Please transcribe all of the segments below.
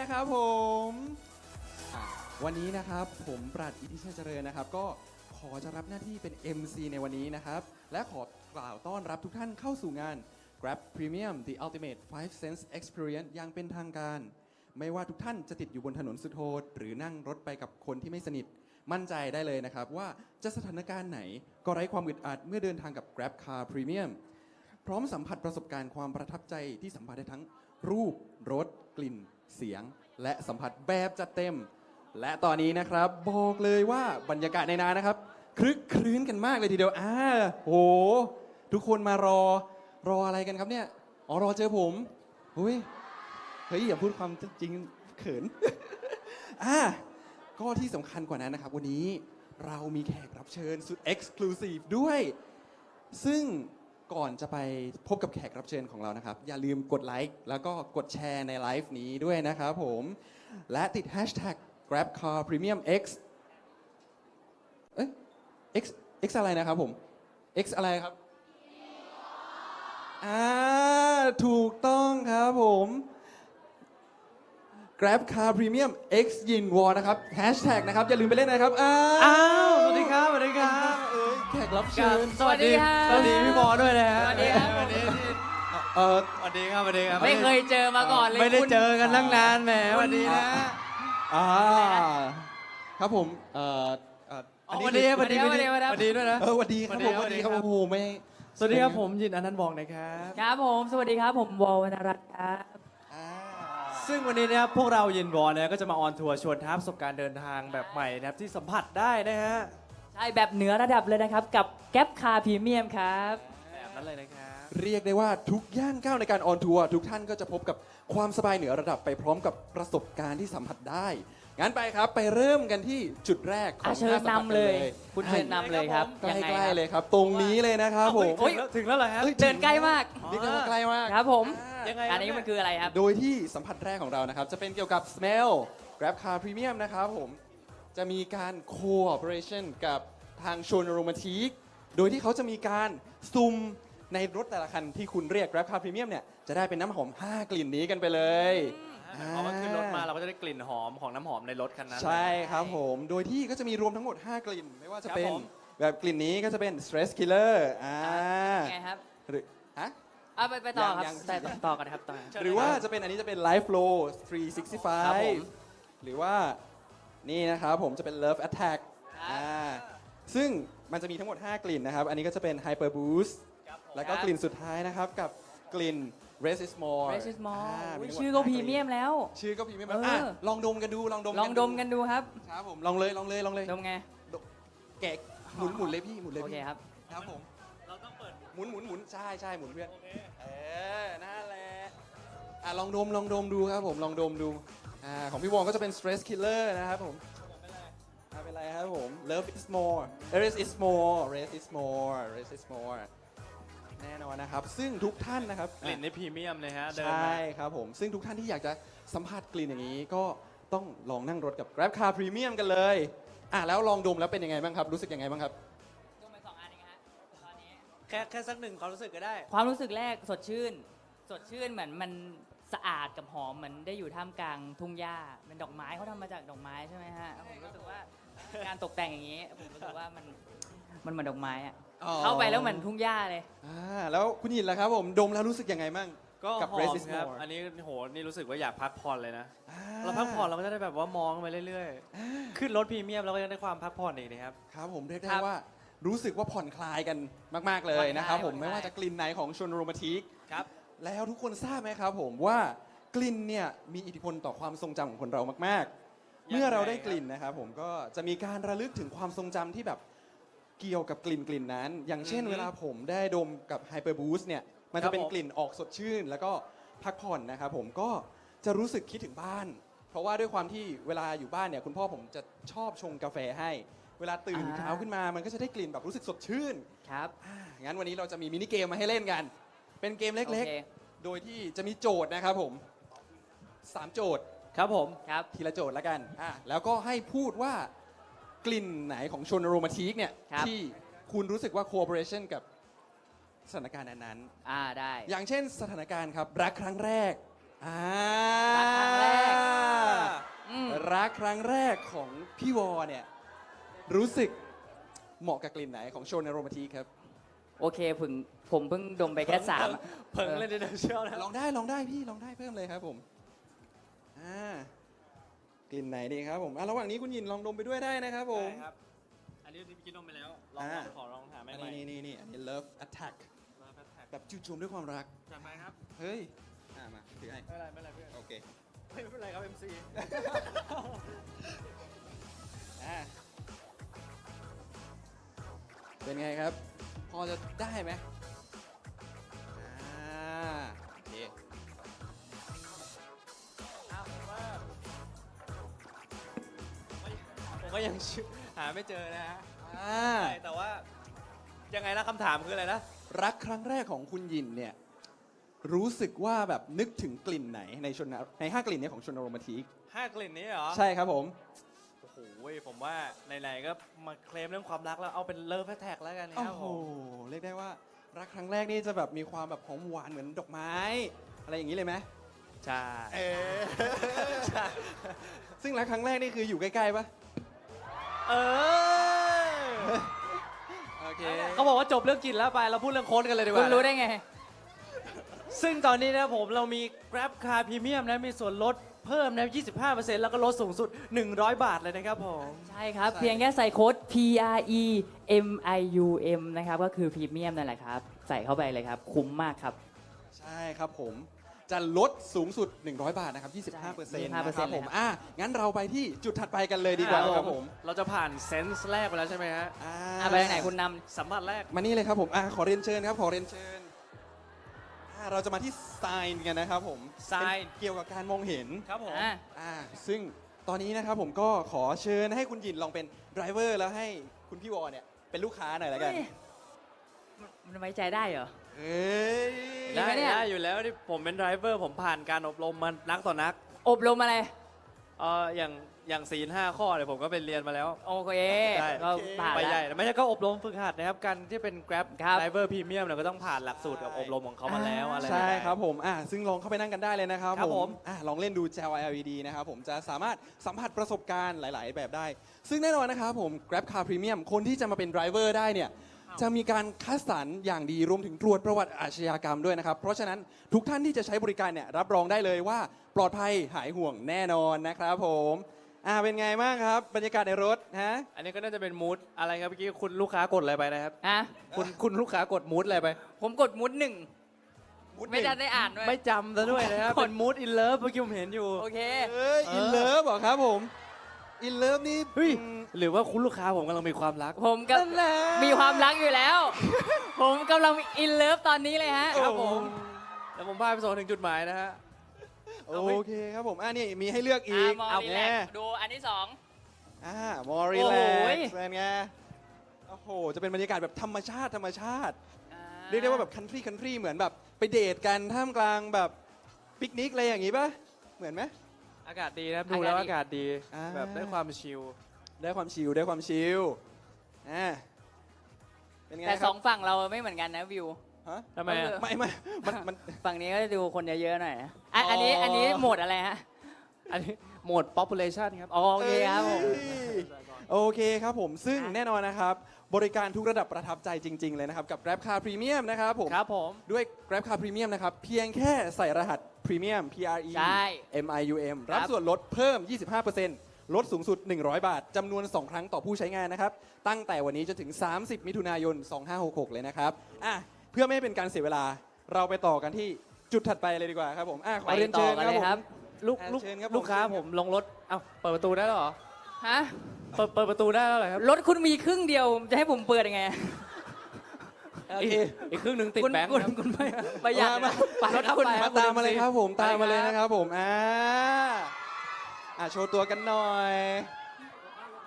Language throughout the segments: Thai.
นะครับผมอะวันนี้นะครับผมปราดอิทธิชัยเจริญนะครับ ก็ขอจะรับหน้าที่เป็น MC ในวันนี้นะครับ และขอกล่าวต้อนรับทุกท่านเข้าสู่งาน Grab Premium The Ultimate 5 Sense Experience อย่างเป็นทางการ ไม่ว่าทุกท่านจะติดอยู่บนถนนสุดโทษหรือนั่งรถไปกับคนที่ไม่สนิท มั่นใจได้เลยนะครับ ว่าจะสถานการณ์ไหนก็ไร้ความอึดอัดเมื่อเดินทางกับ Grab Car Premium พร้อมสัมผัสประสบการณ์ความประทับใจที่สัมผัสได้ทั้งรูปรสกลิ่น เสียงและสัมผัสแบบจัดเต็ม และตอนนี้นะครับบอกเลยว่าบรรยากาศในนานะครับคลึกครื้นกันมากเลยทีเดียวอ่าโห ทุกคนมารอรออะไรกันครับเนี่ยอ๋อรอเจอผมเฮ้ยเฮ้ยอย่าพูดความจริงเขินอ่าก็ที่สำคัญกว่านั้นนะครับ วันนี้เรามีแขกรับเชิญสุด Exclusive ด้วย ซึ่ง ก่อนจะไปพบกับแขกรับเชิญของเรานะครับ อย่าลืมกดไลค์แล้วก็กดแชร์ในไลฟ์นี้ด้วยนะครับผม และติด hashtag GrabCarPremiumX เอ้ย X X อะไรนะครับผม X อะไรครับอ่าถูกต้องครับผม Grab Car Premium X Yin War นะครับ Hashtag นะครับ อย่าลืมไปเล่นนะครับอ้าอ้าวสวัสดี รับเชิญสวัสดีสวัสดีครับสวัสดีพี่บอด้วยนะฮะสวัสดีครับ วันนี้ที่เอ่อสวัสดีครับสวัสดีครับไม่เคยเจอมาก่อนเลยไม่ได้คุณเจอกันตั้งนานแหมสวัสดีนะอ่าครับผมเอ่อเอ่ออ๋อสวัสดีครับสวัสดีสวัสดีครับสวัสดีด้วยนะเออสวัสดีครับผมสสวัวัสสดีดีคครัรับบโอ้โหไม่สวัสดีครับผมยินอนันต์บอกนะครับครับผมสวัสดีครับผมวอลวรรณรัตน์ครับอ่าซึ่งวันนี้นะครับพวกเรายินบอลเนี่ยก็จะมาออนทัวร์ชวนท้าประสบการณ์เดินทางแบบใหม่นะครับที่สัมผัสได้นะฮะใช่แบบเหนือระดับเลยนะครับ กับแก๊ปคาร์พรีเมียมครับ แบบนั้นเลยนะครับ เรียกได้ว่าทุกย่างก้าวในการออนทัวร์ทุกท่านก็จะพบกับความสบายเหนือระดับไปพร้อมกับประสบการณ์ที่สัมผัสได้งั้นไปครับไปเริ่มกันที่จุดแรกขออะงเชิญท่าสัมผัสนำเลย กันคุณเชิญนำเลยครับใกยังไงล้คๆรับเลยครับ ตรงนี้เลยนะครับผมเฮ้ยถึงแล้วเหรอครับ เอ้ย เดินใกล้มาก นี่ก็ใกล้มากครับผม อ่า ยังไง อันนี้มันคืออะไรครับ โดยที่สัมผัสแรกของเรานะครับ จะเป็นเกี่ยวกับ smell Grab Car Premium นะครับผม จะมีการ cooperation กับทางชนโรมาทีก โดยที่เขาจะมีการซุ่มในรถแต่ละคันที่คุณเรียก Grab Car Premium เนี่ยจะได้เป็นน้ำหอม 5 กลิ่นนี้กันไปเลยเพราะว่าขึ้นรถมาเราก็จะได้กลิ่นหอมของน้ำหอมในรถคันนั้น ใช่ครับผม โดยที่ก็จะมีรวมทั้งหมด 5 กลิ่น ไม่ว่าจะเป็น ครับผม แบบกลิ่นนี้ก็จะเป็น stress killer อ่าไงครับหรือฮะ เอาไปไปต่อครับยังแต่ต่อกันนะครับต่อ หรือว่าจะเป็นอันนี้จะเป็น Life Flow ครับผม 365 หรือว่า นี่นะครับผมจะเป็น Love Attack ครับอ่าซึ่งมันจะมีทั้งหมด 5 กลิ่นนะครับ อันนี้ก็จะเป็น Hyper Boost แล้วก็กลิ่นสุดท้ายนะครับกับกลิ่น Rest is More เรซิสมอลามีทั้งหดชื่อก็ห้าพรีเมียมแล้ว ชื่อก็พรีเมียมเอออะลองดมกันดูลองดมลองดมกันดูครับครับผมลองเลยลองเลยลองเลยดมไงแกะหมุนหมุนเลยพี่หมุนเลยโอเคพี่ครับครับผมเราต้องเปิดหมุนหมุนหมุนใช่ใช่หมุนเพื่อนเออนั่นแหละอะลองดมลองดมดูครับผมลองดมดู อ่าของพี่วองก็จะเป็น stress killer นะครับผมอ่าเป็นไรครับผม love is more rest is more rest is more rest is more แน่นอนนะครับ ซึ่งทุกท่านนะครับกลิ่นในพรีเมียมเลยฮะเดินใช่มาครับผม ซึ่งทุกท่านที่อยากจะสัมผัสกลิ่นอย่างนี้ก็ต้องลองนั่งรถกับ Grab Car Premium กันเลยอะแล้วลองดมแล้วเป็นยังไงบ้างครับ รู้สึกยังไงบ้างครับ ดมไปสองอันเองฮะตอนนี้ แค่แค่สักหนึ่งความรู้สึกก็ได้ ความรู้สึกแรกสดชื่น สดชื่นเหมือนมัน สะอาดกับหอมเหมือนได้อยู่ท่ามกลางทุ่งหญ้าเป็นดอกไม้เขาทำมาจากดอกไม้ใช่ไหมฮะผมรู้สึกว่าการตกแต่งอย่างนี้ผมรู้สึกว่ามันมันเหมือนดอกไม้อะอ๋อเข้าไปแล้วเหมือนทุ่งหญ้าเลย อ่าแล้วคุณหยินล่ะครับผมดมแล้วรู้สึกยังไงบ้างก็กับหอ Rest ม is ครับ More อันนี้โหนี่รู้สึกว่าอยากพักผ่อนเลยนะ อ่เราพักผ่อนเราก็จะได้แบบว่ามองไปเรื่อยๆ ขึ้นรถพรีเมียมเราก็ยังได้ความพักผ่อนอีกนะครับ ครับผมเรียกได้ครับว่ารู้สึกว่าผ่อนคลายกันมาก ๆเลยผ่อนคลายนะครับผมผ่อนคลาย ไม่ว่าจะกลิ่นไหนของชนโรมาทิกครับ แล้วทุกคนทราบไหมครับผมว่ากลิ่นเนี่ยมีอิทธิพลต่อความทรงจำของคนเรามากๆยังไงเมื่อเราได้กลิ่นนะครับผมก็จะมีการระลึกถึงความทรงจำที่แบบเกี่ยวกับกลิ่นกลิ่นนั้น อย่างเช่น อือฮึเวลาผมได้ดมกับ Hyper Boost เนี่ยมันครัจะบเป็นผมกลิ่นออกสดชื่น แล้วก็พักผ่อนนะครับผมก็จะรู้สึกคิดถึงบ้าน เพราะว่าด้วยความที่เวลาอยู่บ้านเนี่ยคุณพ่อผมจะชอบชงกาแฟให้ เวลาตื่นอ่า เช้าขึ้นมามันก็จะได้กลิ่นแบบรู้สึกสดชื่น ครับ อ่างั้นวันนี้เราจะมีมินิเกมมาให้เล่นกัน เป็นเกมโอเล็กเคๆโดยที่จะมีโจทย์นะครับผมสามโจทย์ครับผมครับทีละโจทย์แล้วกันอะแล้วก็ให้พูดว่ากลิ่นไหนของชนโรมาทีกเนี่ยครับ ที่คุณรู้สึกว่า cooperation กับสถานการณ์นั้นอ่าได้ๆอย่างเช่นสถานการณ์ครับ รักครั้งแรกอ่ารักครั้งแรกรักครั้งแรกของพี่วอเนี่ยรู้สึกเหมาะกับกลิ่นไหนของโชนอโรมาทีครับ โอเคผึ่งผมเพิ่งดมไปแค่สามอะเพิ่งเล่นในเชียวนะลองได้ลองได้พี่ลองได้เพิ่มเลยครับผมอ่ากลิ่นไหนดีครับผมอะระหว่างนี้คุณหยินลองดมไปด้วยได้นะครับผม ได้ครับ อันนี้ที่กินนมไปแล้ว ลองอ่า ขอลองถามอันใหม่นี้นี่นี่อันนี้ love attack แบบจู่โจมด้วยความรัก จัดไปครับ เฮ้ยอะมาถือให้ไม่เป็นไรไม่เป็นไรเพื่อนโอเคไม่เป็นไรครับ MC อะเป็นไงครับ พอจะได้ไหมอ่าโอเคอ้าวผมว่าไม่ผมก็ยังชื่อหาไม่เจอนะฮะอ่าใช่แต่ว่า ยังไงนะคำถามคืออะไรนะ รักครั้งแรกของคุณหยินเนี่ย รู้สึกว่าแบบนึกถึงกลิ่นไหนในชนในห้ากลิ่นเนี้ของชนโรมาทีกห้ากลิ่นนี้เหรอ ใช่ครับผม โอ้โหผมว่าไหนๆก็มาเคลมเรื่องความรักแล้วเอาเป็นเลิฟแท็กแล้วกันคโอ้รับโห ผม เรียกได้ว่ารักครั้งแรกนี่จะแบบมีความแบบหอมหวานเหมือนดอกไม้ อะไรอย่างนี้เลยไหมใช่ เออซึ่งรักครั้งแรกนี่คืออยู่ใกล้ๆปะเออโอเค เขาบอกว่าจบเรื่องกลิ่นแล้วไป เราพูดเรื่องโค้ดกันเลยดีกคุว่า ณรู้ได้ไง ซึ่งตอนนี้นะผมเรามี Grab Car Premium นะมีส่วนลด เพิ่มนะ 25%แล้วก็ลดสูงสุด 100 บาทเลยนะครับผม ใช่ครับเพียงแค่ใส่โค้ด P R E M I U M นะครับ ก็คือพรีเมียมนั่นแหละครับ ใส่เข้าไปเลยครับ คุ้มมากครับ ใช่ครับผม จะลดสูงสุด 100 บาทนะครับ 25%นะค25%รับเลผยมครับ อะงั้นเราไปที่จุดถัดไปกันเลยดีกว่าครับผมเราจะผ่านเซนส์แรกไปแล้วใช่ไหมฮะอ่าอะไปทางไหนคุณนสัมผัสแรก มานี่เลยครับผมอะขอเรียนเชิญครับ ขอเรียนเชิญ อะเราจะมาที่ sign กันนะครับผม sign เป็นเกี่ยวกับการมองเห็นครับผมำอะ อ่าซึ่งตอนนี้นะครับผมก็ขอเชิญให้คุณหยินลองเป็นไดรเวอร์แล้วให้คุณพี่วอเนี่ยเป็นลูกค้าหน่อยแล้วกันเฮ้ยมันไว้ใจได้เหรอ เฮ้ยจริงได้ไหมเนี่ยได้อยู่แล้วที่ผมเป็นไดรเวอร์ผมผ่านการอบรมมานักต่อนัก อบรมอะไร เอออย่างอย่างศีลห้าข้อเนี่ยผมก็ไปเรียนมาแล้ว โอเคได้ก็ผ่านไปแล้ใหญ่ว แต่ไม่ใช่ก็อบรมฝึกหัดนะครับ การที่เป็น Grab ครับ Driver Premium เนี่ยก็ต้องผ่านหลักสูตรกับอบรมของเขามาแล้วอะไรใช่แบบนี้ครับผมอะซึ่งลองเข้าไปนั่งกันได้เลยนะครับครับผม อะลองเล่นดู Gel LED นะครับผมจะสามารถสัมผัสประสบการณ์หลาย ๆ แบบได้ ซึ่งแน่นอนนะครับผม Grab Car Premium คนที่จะมาเป็นไดรเวอร์ได้เนี่ย จะมีการคัดสรรอย่างดีรวมถึงตรวจประวัติอาชญากรรมด้วยนะครับ เพราะฉะนั้นทุกท่านที่จะใช้บริการเนี่ยรับรองได้เลยว่า ปลอดภัยหายห่วงแน่นอนนะครับผมอ่าเป็นไงบ้างครับ บรรยากาศในรถฮะอันนี้ก็น่าจะเป็นมูดอะไรครับเมื่อกี้คุณลูกค้ากดอะไรไปนะครับ อะคุณคุณลูกค้ากดมูดอะไรไป ผมกดมุดหนึ่งมุดหนึ่งไม่ได้ได้อ่านด้วย ไม่จำซะด้วยนะครับเป็นมูดอินเลิฟเมื่อกี้ผมเห็นอยู่ โอเค เอ้ยอินเลิฟเหรอครับผม อินเลิฟนี่เฮ้ยอืมหรือว่าคุณลูกค้าผมกำลังมีความรัก ผมก็นั่นแหละมีความรักอยู่แล้ว ผมกำลังอินเลิฟตอนนี้เลยฮะครับผมแล้วผมพาไปส่งถึงจุดหมายนะฮะ โอเคครับผมอ่านี่มีให้เลือกอีอะกมอเอารีแน่แลกซ์ดูอันที่สองอ่ามอรีโอ้แลโหกซ์เป็นไงโอ้โห จะเป็นบรรยากาศแบบธรรมชาติธรรมชาติอ่าเรียกได้ว่าแบบคันทรีคันทรีเหมือนแบบไปเดทกันท่ามกลางแบบปิกนิกอะไรอย่างงี้ป่ะ เหมือนไหมอากาศดีนะครับ ดูแล้วอากาศดีอ่าแบบได้ความชิล ได้ความชิลได้ความชิลอ่าเป็นไงแต่คสรัอบงฝั่งเราไม่เหมือนกันนะวิว ฮะทำไมอะเออไม่ไม่มันมันฝั่งนี้ก็จะดูคนเยอะๆหน่อยนะอะอันนี้อ๋ออั อันนี้โหมดอะไรฮะ อันนี้โหมด population ครับ อ๋อโอเคครับผม เอ้ยโอเคครับผมซึ่งอะแน่นอนนะครับ บริการทุกระดับประทับใจจริง ๆ เลยนะครับ กับ Grab Car Premium นะครับผม ครับผม ด้วย Grab Car Premium นะครับ เพียงแค่ใส่รหัส Premium P R E ใช่ M I U M ครับรับส่วนลดเพิ่ม 25%ลดสูงสุด 100 บาทจำนวน 2 ครั้งต่อผู้ใช้งานนะครับ ตั้งแต่วันนี้จนถึง 30 มิถุนายน 2566 เลยนะครับ อะ เพื่อไม่ให้เป็นการเสียเวลาเราไปต่อกันที่จุดถัดไปเลยดีกว่าครับผมอะขอไปเรียนต่เชิอญกันครับเลยผมครับลูกอะลูกเชิญครับลูกค้าผมผมลงรถเอ้าเปิดประตูได้แล้วเหรอฮะเปิดเปิดประตูได้แล้วเหรอครับรถคุณมีครึ่งเดียวจะให้ผมเปิดยังไงโอเค อีกอีกครึ่งหนึ่งติดคุณแบงค์คุณครับ คุณไม่ประหยัดมานะไปครับคุณไปครัมาบ ตามมาเลยครับผมไปตามมาเลยครับนะครับผมอ่าอะโชว์ตัวกันหน่อย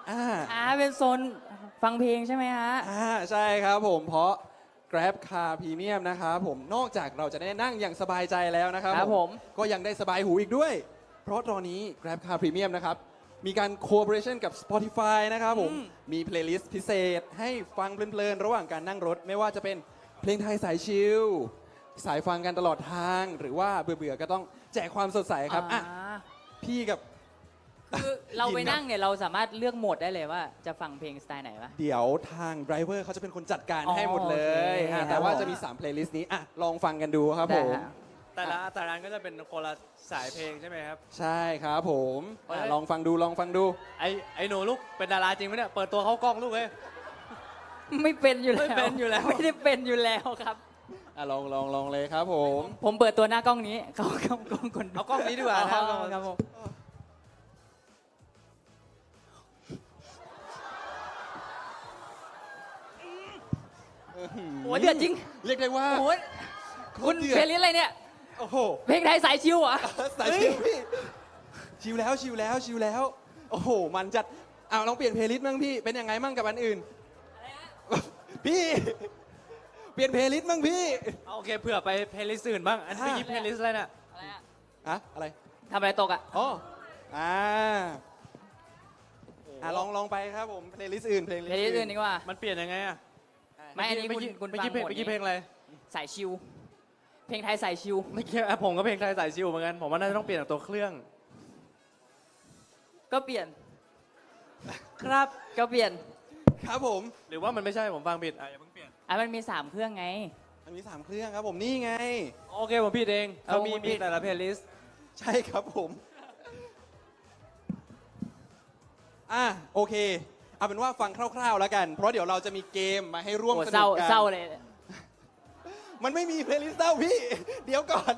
อ่าอ่าเป็นโซนฟังเพลงใช่ไหมฮะ อ่าใช่ครับผมเพราะ Grab Car Premium นะครับผมนอกจากเราจะได้นั่งอย่างสบายใจแล้วนะครับครับผมก็ยังได้สบายหูอีกด้วย เพราะตอนนี้ Grab Car Premium นะครับ มีการ cooperation กับ Spotify นะครับผม อืม มีเพลย์ลิสต์พิเศษให้ฟังเพลินๆ ระหว่างการนั่งรถ ไม่ว่าจะเป็นเพลงไทยสายชิลสายฟังกันตลอดทาง หรือว่าเบื่อๆก็ต้องแจกความสดใสครับอะ อ่า พี่กับ คือเราไปนั่งเนี่ยเราสามารถเลือกโหมดได้เลยว่าจะฟังเพลงสไตล์ไหนวะ เดี๋ยวทางไดรเวอร์เขาจะเป็นคนจัดการอ๋อให้หมดเลยโอเคอะครับแต่ว่าจะมี3เพลย์ลิสต์นี้อะลองฟังกันดูครับผมได้ฮะ แต่ละแต่ละอันก็จะเป็นคนละสายเพลงใช่ไหมครับ ใช่ครับผมอะเอ้ยลองฟังดูลองฟังดู ไอ้ไอ้หนูลูกเป็นดาราจริงไหมเนี่ย เปิดตัวเข้ากล้องลูกเฮ้ย ไม่เป็นอยู่แล้วไม่เป็นอยู่แล้ว ไม่ได้เป็นอยู่แล้วครับ อะลองลองลองเลยครับผม ผมเปิดตัวหน้ากล้องนี้เขาเขากล้องคนดูเอากล้องนี้ดีกว่านะครับอ๋อครับผม โอ้ยเดือดจริง เรียกได้ว่า โอ้ยคุณโตรเดือด เพลงนี้อะไรเนี่ย โอ้โหเพลงไทยสายชิวเหรอะ สายชิวพี่ชิวแล้วชิวแล้วชิวแล้ว โอ้โห มันจัดเอาลองเปลี่ยนเพลย์ลิสต์บ้างพี่ เป็นยังไงมั่งกับอันอื่น พี่ เปลี่ยนเพลย์ลิสต์บ้างพี่ เอาโอเคเผื่อไปเพลย์ลิสต์อื่นบ้าง อันนี้อ่าเมื่อกี้เพลย์ลิสต์อะไรน่ะ อะไรอะอะอะไร ทำอะไรตกอะ อ๋อ อ่าอะลองลองไปครับผม เพลย์ลิสต์อื่น เพลย์ลิสเพลงต์นี้อื่อื่นนดีกว่า มันเปลี่ยนยังไงอะ ไม่อันนี้เมื่คุณกี้คุณเมื่อฟักี้งเพลงหมดเมื่อกี้นี้เพลงอะไรสายชิว เพลงไทยสายชิว เมื่อกี้อะผมก็เพลงไทยสายชิวเหมือนกันผมว่าน่าจะต้องเปลี่ยนจากตัวเครื่อง ก็เปลี่ยน ครับก็เปลี่ยนครับผมหรือว่ามันไม่ใช่ผมฟังผิดอะอย่าเพิ่งเปลี่ยนอะมันมีสามเครื่องไง มันมีสามเครื่องครับผมนี่ไง โอเคผมผิดเองเอาเขามีคุณผิมีดแต่ละเพลย์ลิสต์ใช่ครับผม อะโอเค เอาเป็นว่าฟังคร่าวๆแล้วกัน เพราะเดี๋ยวเราจะมีเกมมาให้ร่วมโอ้สเศนุร้ากกันเศร้าเลย มันไม่มีเพลย์ลิสต์เศร้าพี่ เดี๋ยวก่อน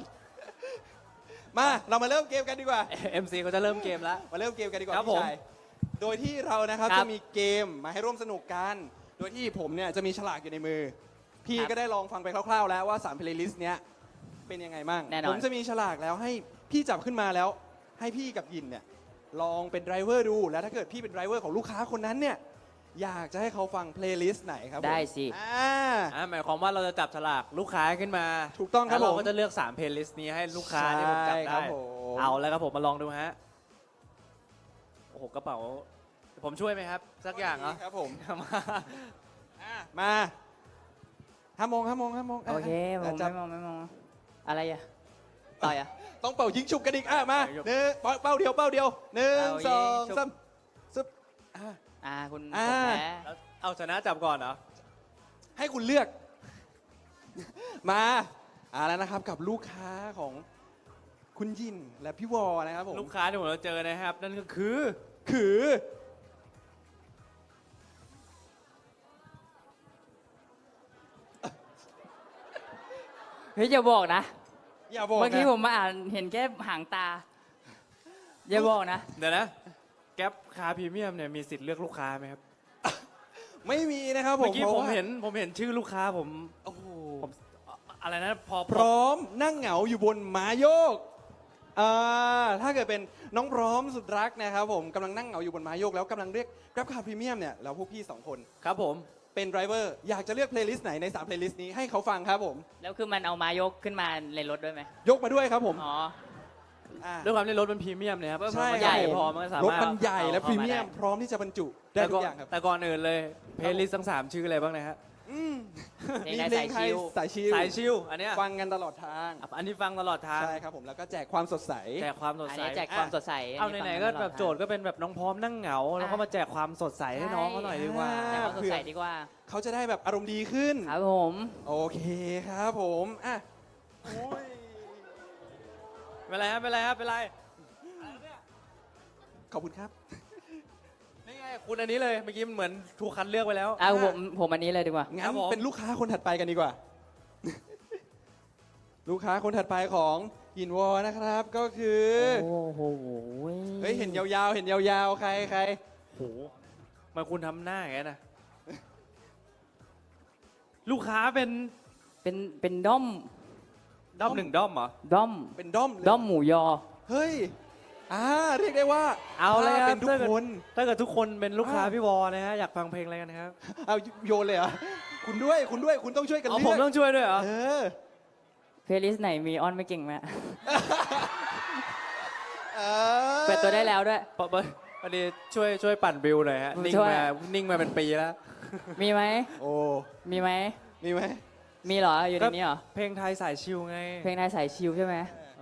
มาเรามาเริ่มเกมกันดีกว่าเอ็มซีเขาจะเริ่มเกมแล้ว มาเริ่มเกมกันดีกว่าครับพี่ผมชายโดยที่เรานะครับครับจะมีเกมมาให้ร่วมสนุกกัน โดยที่ผมเนี่ยจะมีฉลากอยู่ในมือ พี่ครับก็ได้ลองฟังไปคร่าวๆ แล้วว่า3 playlist เนี้ยเป็นยังไงบ้าง แน่นอน ผมจะมีฉลากแล้วให้พี่จับขึ้นมาแล้ว ให้พี่กับยินเนี่ย ลองเป็นไดรเวอร์ดู แล้วถ้าเกิดพี่เป็นไดรเวอร์ของลูกค้าคนนั้นเนี่ย อยากจะให้เขาฟังเพลย์ลิสต์ไหนครับผมได้สิ อ่า อะหมายความว่าเราจะจับฉลากลูกค้าขึ้นมาถูกต้องครับแล้วผเรามก็จะเลือก3เพลย์ลิสต์นี้ให้ลูกค้าที่ผมจับใช่ครัได้บผม เอาแล้วครับผมมาลองดูฮะโอ้โหกระเป๋า ผมช่วยไหมครับ สักอย่างเหรอครับผม มาอะมาห้าโมงห้าโมงห้าโมงโอเคผอะมจับไม่มองไม่มองอะไรอะต่อยอะ ต้องเป่ายิงฉุบกันอีกอะมาหนึ่งเป่าเป้าเดียวเป้าเดียวหนึ่งเป่ายิงสองฉุบสามซึบอะ อ่าคุณอ่าผมแพ้แล้วเอาชนะจับก่อนเหรอ ให้คุณเลือก มาอ่าแล้วนะครับกับลูกค้าของคุณยินและพี่วอนะครับผมลูกค้าที่ผมเราเจอนะครับ นั่นก็คือ คือ เฮ้ยอย่าบอกนะ อย่าบอกเมื่อกี้นะผมมาอ่านเห็นแค่หางตา อย่าบอกนะ เดี๋ยวนะ แก๊ปคาพรีเมียมเนี่ยมีสิทธิ์เลือกลูกค้าไหมครับ ไม่มีนะครับผเมื่มอกี้พราะผมว่าเห็นผมเห็นชื่อลูกค้าผมโอ้โหผมอะไรนะพอพร้อมนั่งเหงาอยู่บนม้าโยกอ่าถ้าเกิดเป็นน้องพร้อมสุดรักนะครับผมกำลังนั่งเหงาอยู่บนม้าโยกแล้วกำลังเรียก Grab Car Premium เนี่ยแล้วพวกพี่สองคน ครับผม เป็นไดรเวอร์อยากจะเลือกเพลย์ลิสต์ไหนใน3เพลย์ลิสต์นี้ให้เขาฟังครับผม แล้วคือมันเอามายกขึ้นมาในรถด้วยไหมยกมาด้วยครับผมอ๋อาด้วยความที่รถมันพรีเมียมเนี่ยครับใช่มันใหใหญ่ญ่พอมันก็สารถมารถมันใหญ่และเอาพรีเมียมเข้ามาได้พร้อมที่จะบรรจุได้แต่ทุก่กอนอย่างครับแต่ก่อนอื่นเลยเพลย์ลิสต์ทั้งสามชื่ออะไรบ้างนะฮะ อืมเพลงมีไทยเพลสางยไทยชิวสายชิลสายชิลอันเนี้ยฟังกันตลอดทางอันนี้ฟังตลอดทางใช่ครับผมแล้วก็แจกความสดใส แจกความสดอันใสนี้แจกความสดใสเอาฟังไหนๆก็ตลอดแบบโจทย์ก็เป็นแบบน้องพร้อมนั่งเหงาแล้วก็มาแจกความสดใสให้น้องเขาหน่อยดีกว่าแจกความสดใสดีกว่าเขาจะได้แบบอารมณ์ดีขึ้น ครับผมโอเคครับผมอะโอ้ยเป็นไรครับเป็นไรครับเป็นไร ขอบคุณครับนี่ไง คุณอันนี้เลยเมื่อกี้มันเหมือนถูกคัดเลือกไปแล้วเอาผมผมอันนี้เลยดีกว่า งั้ครันบผม เป็นลูกค้าคนถัดไปกันดีกว่า ลูกค้าคนถัดไปของยินวอนะครับก็คือโอ้โหเฮ้ยเห็นยาวๆ เห็นยาวๆ ใครใครโหทำไมาคุณทำหน้าอย่างนั้นนะลูกค้าเป็นเป็นเป็นด้อมด้อมหนึ่งด้อมเหรอด้อมเป็นด้อมเลยด้อมหมูยอ เฮ้ย อ่าเรียกได้ว่าเอาเลยครับถ้เป็นทุกถ้าเกิดคนถ้าเกิดทุกคนเป็นลูกค้าอ่าพี่วอนะฮะอยากฟังเพลงอะไรกันครับเอาโยนเลยเหรอคุณด้วยคุณด้วยคุณต้องช่วยกันเอาเลืผมอกต้องช่วยด้วยเหรอเออเพลย์ลิสต์ไหนมีออนไม่เก่งไหมเออเปิดตัวได้แล้วด้วยปะปะพอดีช่วยช่วยปั่นวิวหน่อยฮะผมนิ่งช่วยมานิ่งมาเป็นปีแล้ว มีไหมโอ้มีไหมมีไหมมีเหรออยู่ในนี้เหรอเพลงไทยสายชิลไง เพลงไทยสายชิลใช่ไหม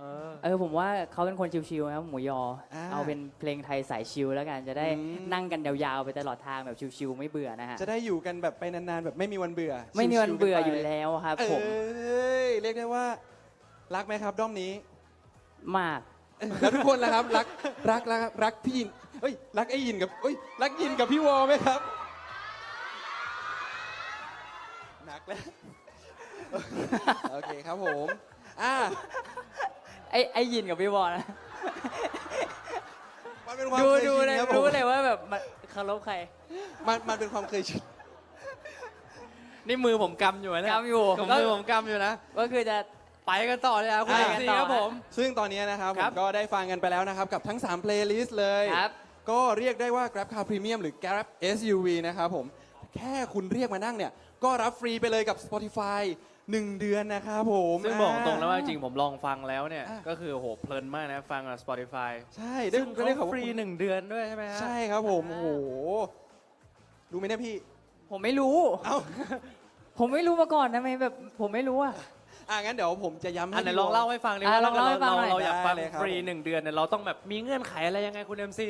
เออเออผมว่าเขาเป็นคนชิวๆนะครับหมูยอ อ่าเอาเป็นเพลงไทยสายชิลแล้วกันจะได้อืม นั่งกันยาวๆไปตลอดทางแบบชิวๆไม่เบื่อนะฮะจะได้อยู่กันแบบไปนานๆแบบไม่มีวันเบื่อไม่มีวันเบื่อชิๆกัอยู่ไปแล้วครับ เอผม้ยเรียกได้ว่า รักไหมครับด้อมนี้ มาก แล้วทุกคนล่ะครับ รักรักรักรักพี่ยินเอ้ยรักไอ้ยินกับเอ้ยรักยินกับพี่วอไหมครับหนักแล้วโอเคครับผมอ่า ไอ้ไอ้ยินกับพี่บอลนะมันเป็นความดูเคยดูชินเลยครับผมรู้เลยว่าแบบมันเคารพใคร มันมันเป็นความเคยชินนี่มือผมกำอยู่นะเนี่ยกำอยู่ ผมก็มือผมกำอยู่นะ ก็คือจะ ไปกันต่อเลยครับคุณไปเอ็กันซีต่อ ครับผม ซึ่งตอนนี้นะครับผครัมบก็ได้ฟังกันไปแล้วนะครับ กับทั้ง 3 playlist เลย ครับ ก็เรียกได้ว่า Grab Car Premium หรือ Grab SUV นะครับผม แค่คุณเรียกมานั่งเนี่ย ก็รับฟรีไปเลยกับ Spotify 1เดือนนะครับผมซึ่งบอกตรงนะว่าจอ่ริงๆผมลองฟังแล้วเนี่ยอะก็คือโหเพลินมากนะ ฟังกับ Spotify ใช่ได้ซึ่งก็ได้เขาข่าวว่าฟรีหนึ่งเดือนด้วยใช่ไหมฮะใช่ครับผมโอ้โหรู้ไหมเนี่ยพี่ ผมไม่รู้ เอ้า ผมไม่รู้มาก่อนนะไม่แบบผมไม่รู้อะอะงั้นเดี๋ยวผมจะย้ำให้อันไหนพี่ลองวเล่าให้ฟังดิอะว่าลองเล่าให้ฟังหน่อยเราอยากฟังได้เลยครับฟรีหนึ่งเดือนเนี่ยเราต้องแบบมีเงื่อนไขอะไรยังไงคุณเอ็มซี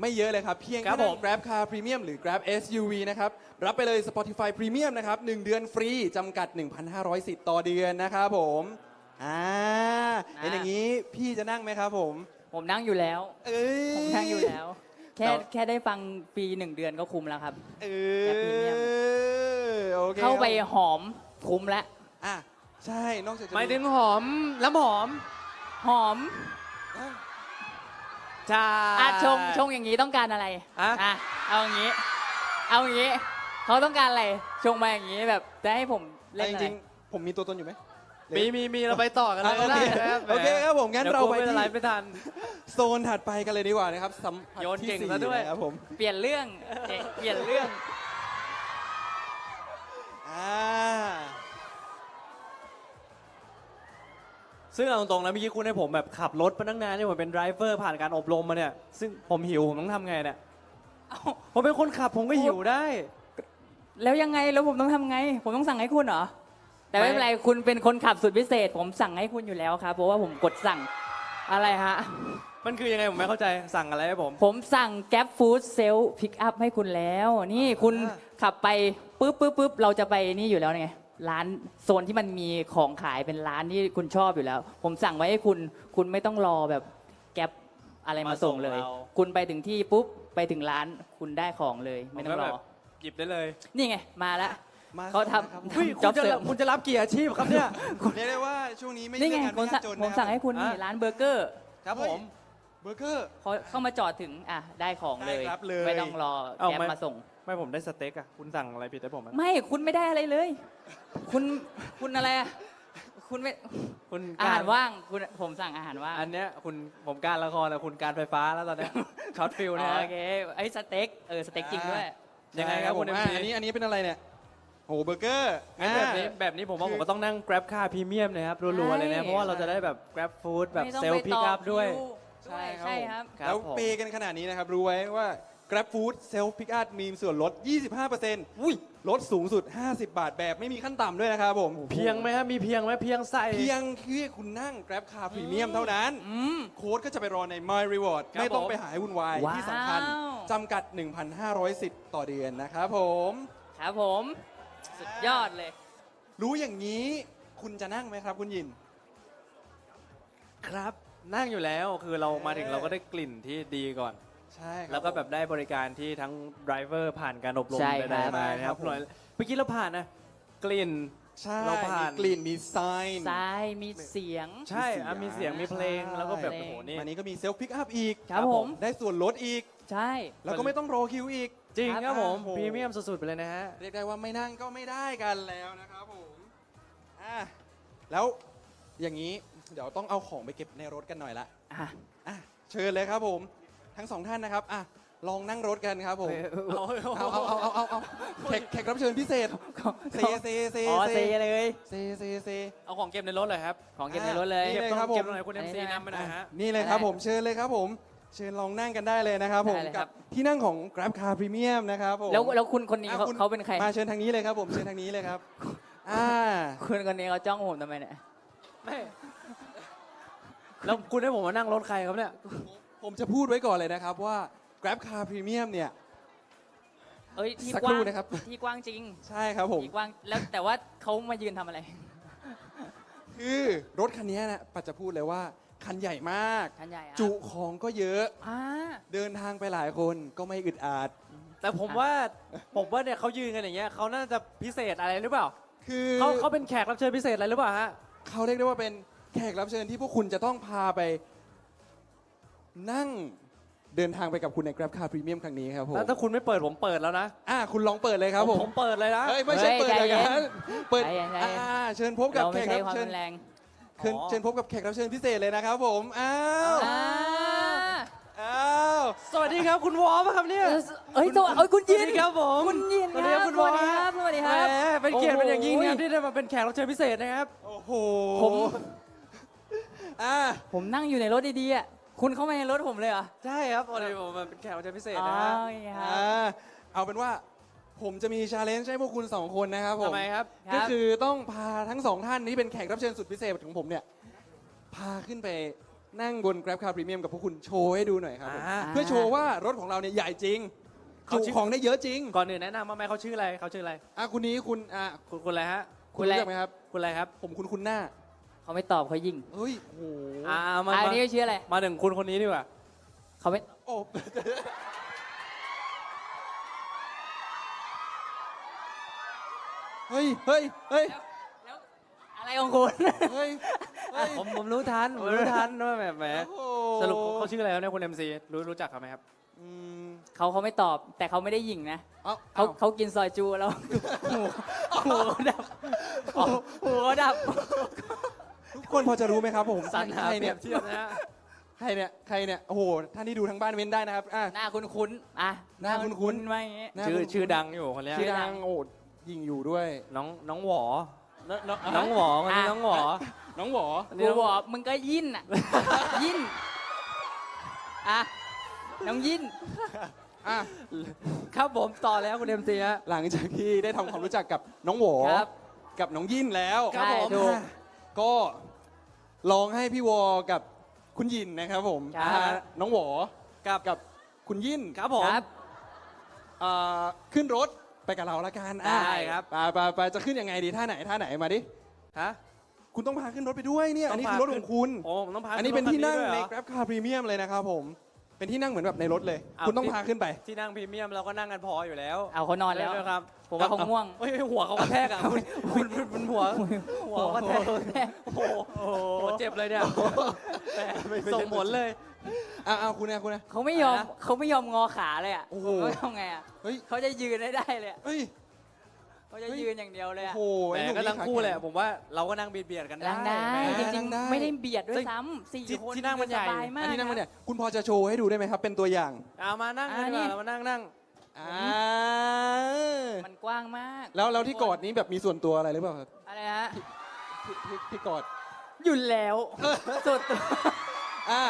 ไม่เยอะเลยครับ เพียงครัแค่บนั่ผงม Grab Car Premium หรือ Grab SUV นะครับ รับไปเลย Spotify Premium นะครับ 1 เดือนฟรีจำกัด 1,500สิทธิ์ต่อเดือนนะครับผมอ่าเห็นอย่างนี้พี่จะนั่งไหมครับผม ผมนั่งอยู่แล้ว เอ้ย ผมนั่งอยู่แล้ว แค่แค่ได้ฟังฟรีหนึ่งเดือนก็คุ้มแล้วครับ เอ Grab Premium อโอเคเข้าไปครับหอมคุ้มแล้วอะใช่นอกจากจะหมายถึงหอมน้ำหอม หอม อะ ใช่อะชงชงอย่างนี้ต้องการอะไรอะอะเอาอย่างนี้ เอาอย่างนี้เขาต้องการอะไรชงมาอย่างนี้แบบจะให้ผมเล่นจอะไร ริงๆ ผมมีตัวตนอยู่ไหม มีมีมีเราไปต่อกันเลยอะโอก็เคได้นะครับโอเคครับผมงั้นดี๋ยวเราไปกลัวที่ม่ทันไม่ทัน โซนถัดไปกันเลยดีกว่านะครับสัมผัสโยนที่เก่งสี่ซะด้วย นะครับผมเปลี่ยนเรื่องเอ๊ะเปลี่ยนเรื่อง อ่า ซึ่งเอาตรงๆนะเมื่อกี้คุณให้ผมแบบขับรถมาตั้งนานเนี่ยผมเป็นไดรเวอร์ผ่านการอบรมมาเนี่ย ซึ่งผมหิวผมต้องทำไงเนี่ยเอ้าผมเป็นคนขับผมก็หิวได้ แล้วยังไงแล้วผมต้องทำไง ผมต้องสั่งให้คุณเหรอ แต่ไม่ไม่เป็นไรคุณเป็นคนขับสุดพิเศษ ผมสั่งให้คุณอยู่แล้วครับ เพราะว่าผมกดสั่งอะไรฮะ มันคือยังไงผมไม่เข้าใจสั่งอะไรให้ผม ผมสั่ง Gap Food Self Pick Up ให้คุณแล้ว นี่คุณอ่าขับไปปุ๊บปุ๊บปุ๊บเราจะไปนี่อยู่แล้วไง ร้านโซนที่มันมีของขายเป็นร้านที่คุณชอบอยู่แล้ว ผมสั่งไว้ให้คุณคุณไม่ต้องรอแบบแก๊ปอะไรมาส่งเลยคุณไปถึงที่ปุ๊บไปถึงร้านคุณได้ของเลย ไม่ต้องรอ หยิบได้เลย นี่ไงมาแล้วมาเขาทครับำเฮ้ยจ็คุอบณจะเสริรับมคุณจะรับกี่อาชีพครับเนี่ย เรียกได้ว่าช่วงนี้ไม่นี่ใช่ไงการผมไม่สั่ยางกจนผมนะคสั่รับงให้คุณนี่อะร้านเบอร์เกอร์ครับผมเบอร์เกอร์ เขาเข้ามาจอดถึงอะได้ของเลย ได้ครับเลย ไม่ต้องรอเอ้าแก๊ปไม่ มาส่ง ไม่ผมได้สเต็กอะคุณสั่งอะไรผิดให้ผมอะไม่คุณไม่ได้อะไรเลย คุณคุณอะไรอะคุณไม่คุณอาการหารว่างคุณผมสั่งอาหารว่างอันเนี้ยคุณผมการละครแล้วคุณการไฟฟ้าแล้วตอนเนี้ยช็อตฟิลอ๋นะอฮะ โอเคไอ้สเต็กเออสเต็กจริงด้วย ยังไงครับผคุมณอะ MC อันนี้อันนี้เป็นอะไรเนี่ยโอ้โหเบอร์เกอร์งั้นแบบนี้อ่าแบบนี้ผมว่าคือผมก็ต้องนั่ง Grab Car Premium นะครับรัวๆเลยนะ เพราะว่าเราจะได้แบบ Grab Food แบบไม่ต้องเซลไปล์พิต่กออัพด้วยคิด้วย ใช่ใช่คครัรับบครับแล้วผมเปย์กันขนาดนี้นะครับ รู้ไว้ว่า Grab Food Self Pick Up มีส่วนลด 25%อุ้ยลดสูงสุด 50 บาทแบบไม่มีขั้นต่ำด้วยนะครับผมเพียงไหมครับมีเพียงไหมเพียงใส่ เพียงแค่คุณนั่ง Grab Car Premium เท่านั้นอืมโค้ดก็จะไปรอใน My Reward ครับไม่ต้องผมไปหาให้วุ่นวาย ว้าว ที่สำคัญจำกัด 1,500สิทธิ์ต่อเดือนนะครับผม ครับผม สุดยอดเลย รู้อย่างนี้คุณจะนั่งไหมครับคุณยิน ครับ นั่งอยู่แล้วคือเรามาถึงเราก็ได้กลิ่นที่ดีก่อน ใช่ครับแล้วก็แบบได้บริการที่ทั้งไดรเวอร์ผ่านการอบรมใช่ใดครับๆมานะครับใช่ครับผมหน่อยเมื่อกี้เราผ่านนะ กลิ่น ใช่เราผ่าน มีกลิ่นมีไซน์ซ้ายมีเสียง ใช่อะมีเสียงมีเพลงใช่แล้วก็แบบเพลงโอ้โหนี่วันนี้ก็มีเซลฟ์พิกอัพอีกครับผม ได้ส่วนลดอีก ใช่ แล้วก็ไม่ต้องรอคิวอีก จริงครับผมโอ้โหพรีเมียมสุดๆไปเลยนะฮะ เรียกได้ว่าไม่นั่งก็ไม่ได้กันแล้วนะครับผมอะแล้วอย่างนี้เดี๋ยวต้องเอาของไปเก็บในรถกันหน่อยละอะ อะเชิญเลยครับผม ทั้งสองท่านนะครับอะลองนั่งรถกันครับผม เอาเอาเอาเอาเอาเอาเอาแขกแขกรับเชิญพิเศษเซเซเซอ๋อเซเซเลยเซเซเซเอาของเก็บในรถเลยครับ ของเก็บในรถเลย นี่เก็บเลยต้องครับผมเก็บตรงไหนคุณอัเอ็นมนี้ซีนะนำไปหน่อยฮะ นี่เลยครับได้ผมเชิญเลยครับผม เชิญลองนั่งกันได้เลยนะครับผมได้เลยครักับที่นั่งของ Grab Car Premium นะครับผม แล้วแล้วคุณคนนี้เขาอะคุณเขาเป็นใคร มาเชิญทางนี้เลยครับผมเชิญทางนี้เลยครับ อ่า คุณคนนี้เขาจ้องผมทำไมเนี่ย ไม่ แล้วคุณให้ผมมานั่งรถใครครับเนี่ย ผมจะพูดไว้ก่อนเลยนะครับว่า Grab Car Premium เนี่ย เอ้ยที่สักกครู่ว้างนะครับ ที่กว้างจริงใช่ครับผม ที่กว้างแล้วแต่ว่าเขามายืนทำอะไร คือรถคันนี้นะปัจจะพูดเลยว่า คันใหญ่มากท่านใหญ่อะ จุของก็เยอะ อ่าเดินทางไปหลายคนก็ไม่อึดอัดแต่ผมว่าผมว่าเนี่ยเขายืนกันอย่างเงี้ยเขาน่าจะพิเศษอะไรหรือเปล่าคือเขาเขาเป็นแขกรับเชิญพิเศษอะไรหรือเปล่าฮะ เขาเรียกได้ว่าเป็นแขกรับเชิญที่พวกคุณจะต้องพาไป นั่งเดินทางไปกับคุณใน Grab Car Premium ครั้งนี้ครับผมแล้วถ้าคุณไม่เปิดผมเปิดแล้วนะอะคุณลองเปิดเลยครับผมผมเปิดเลยนะเฮ้ยไม่ใช่เฮ้ยเปิดอย่างนั้นใจเย็นเปิดใจเย็นใจเย็นอ่าเชิญพบกับเราแขไม่กใช้รับความเชิญรุนแรงเชิญอ๋อเชิญพบกับแขกรับเชิญพิเศษเลยนะครับผมอ้าวอ่าอ้าวสวัสดีครับคุณวอลปะครับเนี่ยเอ้ยตัวเอ้ยคุณสยิวัสนดีครับผมคุณยินสวัสดีครับคุณวอลสวัสดีครับสวัสดีครับแหมเป็นเกียรติเป็นอย่างยิ่งนะครับโอ้โหที่ได้มาเป็นแขกรับเชิญพิเศษนะครับโอ้โหผมอ่าผมนั่งอยู่ในรถดีๆอะ คุณเข้ามาในรถผมเลยเหรอ ใช่ครับวันนี้ผมมาเป็นแขกรับเชิญพิเศษอ๋อนะฮะโอเคครัอ่าบเอาเป็นว่าผมจะมีชาเลนจ์ให้พวกคุณสองคนนะครับผมทำไมครับ ครับก็คือต้องพาทั้งสองท่านนี้เป็นแขกรับเชิญสุดพิเศษของผมเนี่ย พาขึ้นไปนั่งบน Grab Car Premium กับพวกคุณโชว์ให้ดูหน่อยครับผมอ่า เพื่อโชว์ว่ารถของเราเนี่ยใหญ่จริงเขาจุชื่อของได้เยอะจริงก่อนอื่นแนะนำมาไหมเขาชื่ออะไรเขาชื่ออะไร อะคุณนี้คุณอะคุณคุณอะไรฮะคุณคุณอะไร รู้จักไหมครับ คุณอะไรครับ ผมคุณคุณหน้า เขาไม่ตอบเขายิงเฮ้ยโอ้โหอ่ามาอันมานี้ชื่ออะไรมาถึงคุณคนนี้ดีกว่าเขาไม่โอ้เฮ้ยเฮ้ยเฮ้ยอะไรของคุณเฮ้ยเฮ้ยผมผมรู้ทันผมรู้ทันว่าแบบแหมโอ้โหสรุปเขาชื่ออะไรครับเนี่ยคุณเอ็มซีรู้รู้จักเขาไหมครับอืมเขาเขาไม่ตอบแต่เขาไม่ได้ยิงนะเอาเขาเอาเขากินซอยจูแล้วหูหูเขาดับหูเขาดับ ทุกคนพอจะรู้ไหมครับผมสันหาใครเปรีเนี่ยยบเทียบนะฮะใครเนี่ยใครเนี่ยโอ้โหท่านที่ดูทั้งบ้านเว้นได้นะครับอะ หน้าคุ้นๆอะหน้าคุ้นๆๆว่าอย่างงี้หน้าชื่อคุณชื่อดังอยู่คนเนี้ยชื่อดังโอ้ยิงอยู่ด้วย น้องน้องหวอ น้องน้องน้องหวอคนนี้น้องหวอ น้องหวออันนี้กูน้องบอกมึงก็ยินอะ ยินอะน้องยินอะ ครับผมต่อแล้วคุณเอ็มซีฮะ หลังจากที่ได้ทำความรู้จักกับน้องหวอ ครับกับน้องยินแล้วครับผมถูกอะก็ ลองให้พี่วอกับคุณยินนะครับผมครับพาน้องหวอกับกับคุณยินครับผม ครับเอ่อขึ้นรถไปกับเราละกันอะได้ครับ ไปไปไปจะขึ้นยังไงดีท่าไหนท่าไหนมาดิฮะ คุณต้องพาขึ้นรถไปด้วยเนี่ยต้อัอนงนี้พาคือรถขึ้ขนองคุณโอ้ผมต้องพาอันนี้เป็นที่นั่งขึ้รถใน คัด้วยเหรอ Grab Car Premium เลยนะครับผม เป็นที่นั่งเหมือนแบบในรถเลย อ้าว คุณต้องที่พาขึ้นไป ที่นั่งพรีเมียมเราก็นั่งกันพออยู่แล้วเอาเขานอนแล้ว เร็ครับผมว่าเขาง่วงเฮ้ยหัวเขากระแทกอะคุณคุณคุณคุณหัว หัวเขากระแทกโอ้โหโอ้โหเจ็บเลยเนี่ยแหมส่งผลเลย อะเอาคุณนะคุณนะ เขาไม่ยอมอะไรนะ เขาไม่ยอมงอขาเลยอะโอ้โห เขาทำไงอะเฮ้ย เขาจะยืนได้ได้เลยอะเฮ้ย เขาจะเฮ้ยยืนอย่างเดียวเลยโอ้อะโหแหมไอ้หนุ่มก็นี่ทั้งคู่ขาแหละแข็ง ผมว่าเราก็นั่งเบียดเบียดๆกันได้นั่งได้แหมจริงนั่งได้ ๆไม่ได้เบียดด้วซึ่ยงซ้ำสี่ที่คนที่นั่งมันใหญ่ สบายมากอันนี้นั่งมาอะเนี่ยคุณพอจะโชว์ให้ดูได้ไหมครับ เป็นตัวอย่างเอามานั่งกันอ่าดีกนี่ว่าเรามานั่งนั่งอ่ามันกว้างมากแล้วแล้วที่กอดนี้แบบมีส่วนตัวอะไรหรือเปล่าครับอะไรฮะที่ที่ที่กอดอยู่แล้วสุดตัวอ่า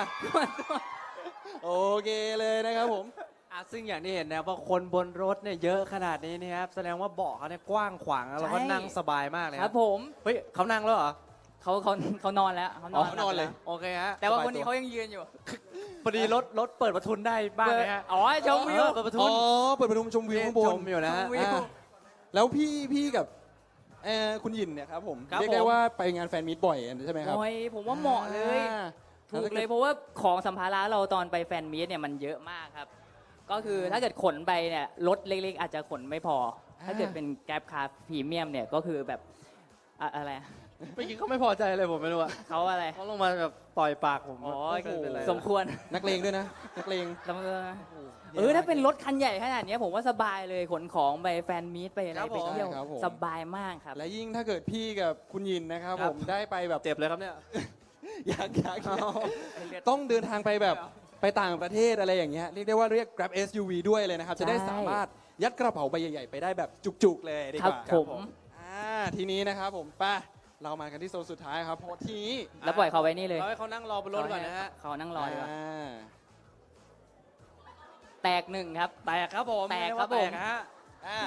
โอเคเลยนะครับผมอะ ซึ่งอย่างที่เห็นนะว่าคนบนรถเนี่ยเยอะขนาดนี้นะครับ แสดงว่าเบาะเขาเนี่ยกว้างขวางแล้วเราก็นั่งสบายมากเลยครับผมเฮ้ยเขานั่งแล้วเหรอเขาเขาเขานอนแล้วเขานอ๋ออนเขานอนเลย โอเคฮะแต่ว่าสบายคนนี้ตัวเขายังยืนอยู่พอดีรถรถเปิดประทุนได้บ้างนะฮะอ๋อชมวิว เออเปิดประทุอ๋นอเปิดประตูชมวิวข้างบนชมอยู่นะฮะชมวิว อ่าแล้วพี่พี่กับเอ่อคุณหยินเนี่ยครับผมครับเรียกได้ผม ว่าไปงานแฟนมีตบ่อยใช่ไหมครับโอ้ยผมว่าเหมาะเลย อ่าถูกเลยเพราะว่าของสัมภาระเราตอนไปแฟนมีตเนี่ยมันเยอะมากครับ ก็คือถ้าเกิดขนไปเนี่ยรถเล็กๆ อาจจะขนไม่พอ ถ้าเกิดเป็นแก b คาร์พรีเมียมเนี่ยก็คือแบบอะอะไรอะเมื่อกี้เขาไม่พอใจเลยผมไม่รู้อะเขาอะไรเขาลงมาแบบต่อยปากผมอ๋อไม่เคยเป็นไรสมควรนักเลงด้วยนะ นักเลงลำเออเออถ้าเป็นรถคันใหญ่ขนาดเนี้ยผมว่าสบายเลยขนของไปแฟนมีตไปอะไรไปเที่ยวครับผม สบายมากครับ และยิ่งถ้าเกิดพี่กับคุณหยินนะครับ ผมได้ไปแบบ เจ็บเลยครับเนี่ย อยากอยากอยากต้องเดินทางไปแบบ ไปต่างประเทศอะไรอย่างเงี้ยเรียกได้ว่าเรียก Grab SUV ด้วยเลยนะครับ จะได้ใช่สามารถยัดกระเป๋าใบใหญ่ ๆ ไปได้แบบจุกๆ เลยดีกว่าครับผมอ่าทีนี้นะครับผมไป้าเรามากันที่โซนสุดท้ายครับเพราะทีนี้แล้วปล่อยเขาไว้นี่เลยเราให้เขานั่งรอบนรถก่อนนะฮะเขานั่งรอดีกว่าอ่าแตกหนึ่งครับ แตกครับผมแตกครับเยว่าผมแตกฮะอ่า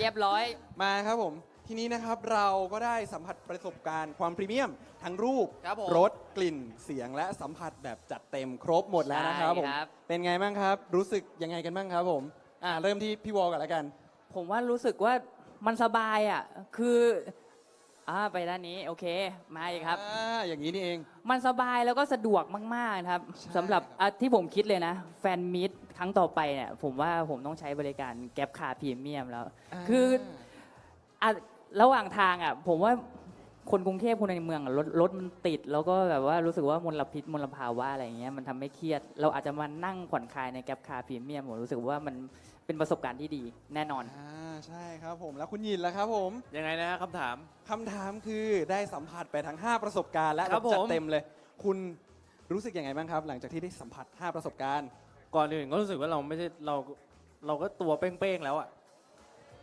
เรียบร้อยมาครับผม ทีนี้นะครับเราก็ได้สัมผัสประสบการณ์ความพรีเมียม ทั้งรูปครับผมรสกลิ่นเสียงและสัมผัสแบบจัดเต็มครบหมดแล้วนะครับผมใช่ครับ เป็นไงบ้างครับ รู้สึกยังไงกันบ้างครับผมอ่าเริ่มที่พี่วอลก่อนแล้วกัน ผมว่ารู้สึกว่ามันสบายอะ คืออ่าไปด้านนี้โอเค มาอีกครับ อ่าอย่างนี้นี่เอง มันสบายแล้วก็สะดวกมากๆนะครับใช่สำหรับครับ อะที่ผมคิดเลยนะ แฟนมิตครั้งต่อไปเนี่ยผมว่าผมต้องใช้บริการแก๊ปคาพรีเมียมแล้ว คือ อะ ระหว่างทางอะผมว่าคนกรุงเทพคนในเมืองอะรถรถมันติด แล้วก็แบบว่ารู้สึกว่ามลพิษมลภาวะอะไรอย่างเงี้ยมันทำให้เครียด เราอาจจะมานั่งผ่อนคลายในแก๊ปคาพรีเมียมผมรู้สึกว่ามันเป็นประสบการณ์ที่ดีแน่นอน อ่าใช่ครับผมแล้วคุณยินล่ะครับผมยังไงนะคำถาม คำถามคือได้สัมผัสไปทั้ง 5 ประสบการณ์และครับแบบจัดผมเต็มเลย คุณรู้สึกยังไงบ้างครับ หลังจากที่ได้สัมผัส 5 ประสบการณ์ ก่อนอื่นก็รู้สึกว่าเราไม่ใช่เราเราก็ตัวเป้งๆแล้วอะเรา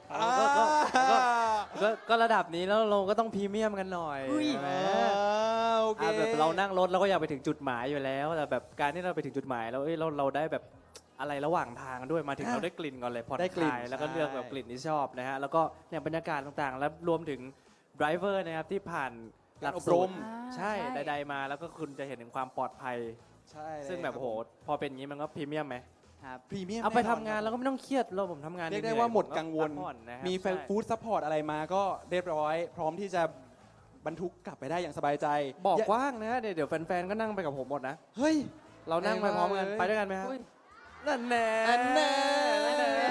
ก็ก็ก็ก็ก็ระดับนี้แล้วเราก็ต้องพรีเมียมกันหน่อยอุ้ยใช่ไหมอ่าโอเค อะแบบเรานั่งรถเราก็อยากไปถึงจุดหมายอยู่แล้วแต่แบบการที่เราไปถึงจุดหมายแล้วเอ้ยเราเราได้แบบอะไรระหว่างทางด้วยมาถึงอะเราได้กลิ่นก่อนเลยผ่อนได้คกลิ่นลายแล้วก็ใช่ เลือกแบบกลิ่นที่ชอบนะฮะแล้วก็เนี่ยบรรยากาศต่างๆ แล้วรวมถึงไดรเวอร์นะครับที่ผ่านหลักการอบสูรตมรอ่าใช่ใช่ ใดๆมาแล้วก็คุณจะเห็นถึงความปลอดภัย ใช่ซึ่งแบบโอ้โหพอเป็นอย่างนี้มันก็พรีเมียมไหม ครับพรีเมียมเอาไปแน่นทำนงานคแล้วบก็ไม่ต้องเครียดเราผมทำงานเรียกได้หนื่อว่าหมดผกังวลพัผ่อนนะครับมีใช่ฟู้ดซัพพอร์ตอะไรมาก็เรียบร้อย พร้อมที่จะบรรทุกกลับไปได้อย่างสบายใจบอกอย่ากว้างนะเดี๋ยวเดี๋ยวแฟนๆก็นั่งไปกับผมหมดนะ เฮ้ย เรานั่งไปพร้อมกันเลยไปด้วยกันไหมครับอุ้ยนั่นแน่อันแน่นั่นแน่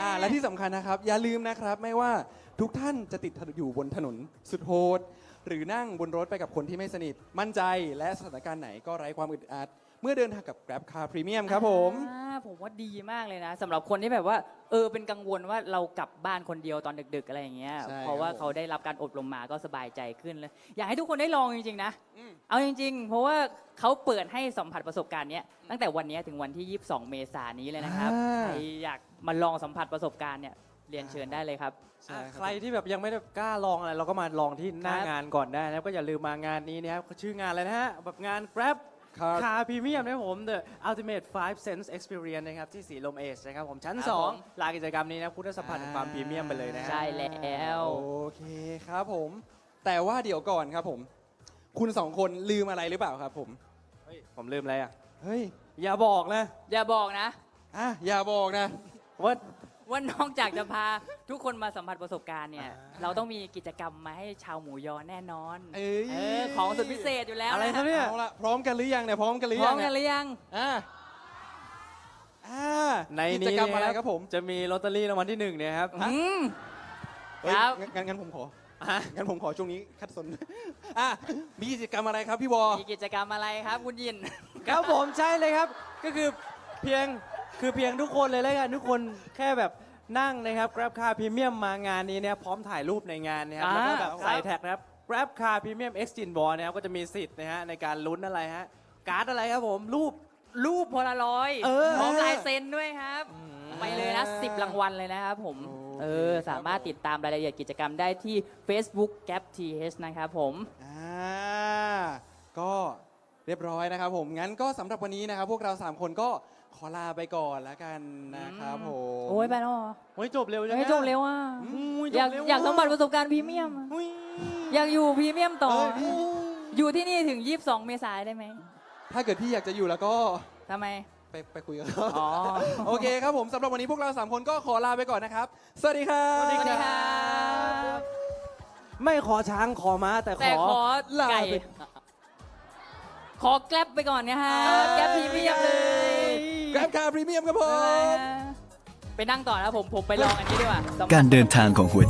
อ่าและที่สำคัญนะครับ อย่าลืมนะครับ ไม่ว่าทุกท่านจะติดอยู่บนถนนสุดโหด หรือนั่งบนรถไปกับคนที่ไม่สนิท มั่นใจและสถานการณ์ไหนก็ไร้ความอึดอัด เมื่อเดินทางกับ Grab Car Premium ครับผม อ่าผมว่าดีมากเลยนะสำหรับคนที่แบบว่า เออเป็นกังวลว่าเรากลับบ้านคนเดียวตอนดึก ๆ อะไรอย่างเงี้ยใช่เพราะว่าครับผม เขาได้รับการอบรมมาก็สบายใจขึ้นเลยอยากให้ทุกคนได้ลองจริงๆนะอืมเอาจริง ๆ เพราะว่าเขาเปิดให้สัมผัสประสบการณ์เนี้ยตั้งแต่วันนี้ถึงวันที่ 22 เมษายนนี้เลยนะครับอ่า ใครอยากมาลองสัมผัสประสบการณ์เนี่ยเรียนเชิญได้เลยครับ ใช่อะครับใครที่แบบยังไม่ได้กล้าลองอะไรเราก็มาลองที่หน้าครับ งานก่อนได้นะครับก็อย่าลืมมางานนี้นะครับชื่องานอะไรนะฮะแบบงาน Grab ครับ คาพรีเมียมนะครับผม The Ultimate Five Sense Experience นะครับ ที่สีลมเอชนะครับผมชั้น ครับผม 2 ลานกิจกรรมนี้นะพุทธสัมพันธ์แห่งความพรีเมียมไปเลยนะฮะ ใช่แล้ว โอเคครับผม แต่ว่าเดี๋ยวก่อนครับผม คุณสองคนลืมอะไรหรือเปล่าครับผม เฮ้ย ผมลืมอะไรอะ เฮ้ย อย่าบอกนะ อย่าบอกนะ อะอย่าบอกนะ ว่า ว่านอกจากจะพาทุกคนมาสัมผัสประสบการณ์เนี่ยอ่าเราต้องมีกิจกรรมมาให้ชาวหมูยอแน่นอนเอ้ย เออของสุดพิเศษอยู่แล้วอะไรนะครับเนี่ยเอาละพร้อมกันหรือยังเนี่ยพร้อมกันหรือพร้อยัมงกันหรือยัง อ่าอ่าในกิจนี้กรรมอะไรนะครับผมจะมีลอตเตอรี่รางวัลที่หนึ่งเนี่ยครับ อืม เฮ้ยครับ งั้นงั้นงั้นผมขอฮะงั้นผมขอช่วงนี้คัดสนอะมีกิจกรรมอะไรครับพี่วอ มีกิจกรรมอะไรครับ คุณยิน ครับผมใช่เลยครับ ก็คือเพียง คือเพียงทุกคนเลยแล้วกันทุกคนแค่แบบนั่งนะครับ Grab Car Premium มางานนี้เนี่ยพร้อมถ่ายรูปในงานนะครับอ่า แล้วก็แบบครับใส่แท็กนะครับ Grab Car Premium X Gin Ball นะครับก็จะมีสิทธิ์นะฮะในการลุ้นอะไรฮะการ์ดอะไรครับผมรูป รูปโพลารอยด์เออ พร้อมลายเซ็นด้วยครับ ไปเลยนะ10รางวัลเลยนะครับผมโอเคเออ สามารถติดตามรายละเอียดกิจกรรมได้ที่ Facebook Gap TH นะครับผม อ่าก็เรียบร้อยนะครับผมงั้นก็สำหรับวันนี้นะครับพวกเราสามคนก็ ขอลาไปก่อนแล้วกันนะครับผมโอ้ยไปแล้วเหรอโอ้ยจบเร็วจังเฮ้ยนะจบเร็วอะอุ้อยากจบเร็วอยากสัมผัสประสบการณ์พรีเมียมอะอุ้ยอยากอยู่พรีเมียมต่อ เอ้ยพี่อยู่ที่นี่ถึง 22 เมษายนได้ไหมถ้าเกิดพี่อยากจะอยู่แล้วก็ทำไม ไปไปคุยกันเขาอ๋อ โอเคครับผมสำหรับวันนี้พวกเราสามคนก็ขอลาไปก่อนนะครับ สวัสดีครับสวัสดีครับไม่ขอช้างขอม้าแต่ขแต่อ ขอลาไก่ไป ขอแกล็บไปก่อนนะฮะ แกล็บพรีเมียมเลยแก ร็บคาร์พรีเมียมครับผบ๊ายบายมฮะไปนั่งต่อนะผมผมไปลองอันนี้ดีกว่าสัมผัสการเดินทางของหัวใจ